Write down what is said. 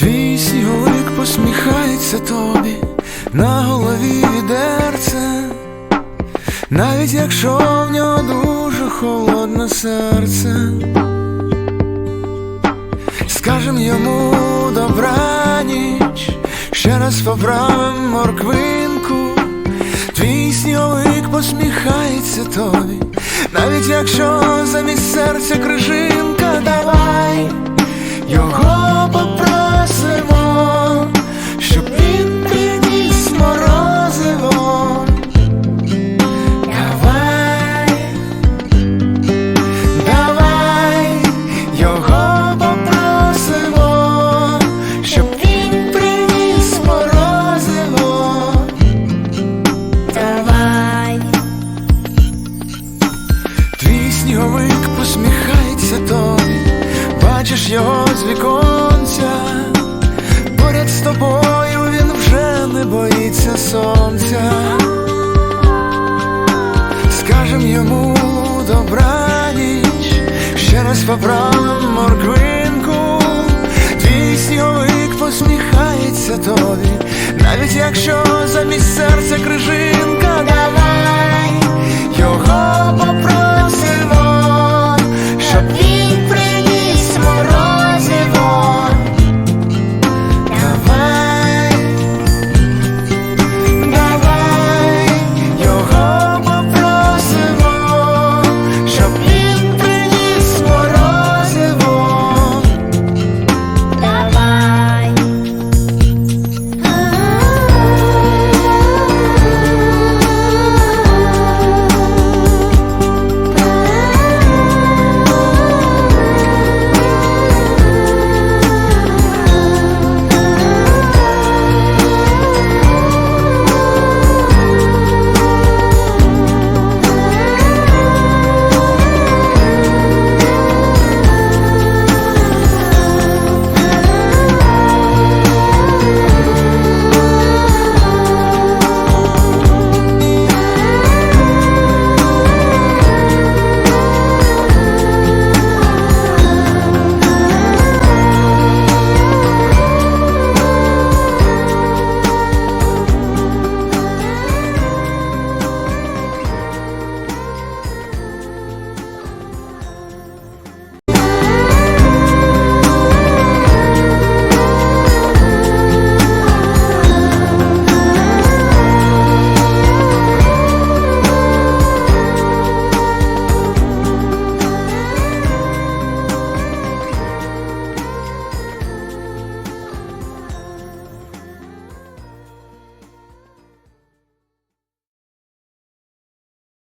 Твій сніговик посміхається тобі на голові відерце, навіть якщо в нього дуже холодне серце, скажем йому добраніч, ще раз поправим морквинку, твій сніговик посміхається тобі, навіть якщо замість серця крижинка, давай його сніговик посміхається тобі, бачиш його з віконця, поряд з тобою він вже не боїться сонця. Скажем йому добраніч, ще раз поправим морквинку, твій сніговик посміхається тобі, навіть якщо замість серця його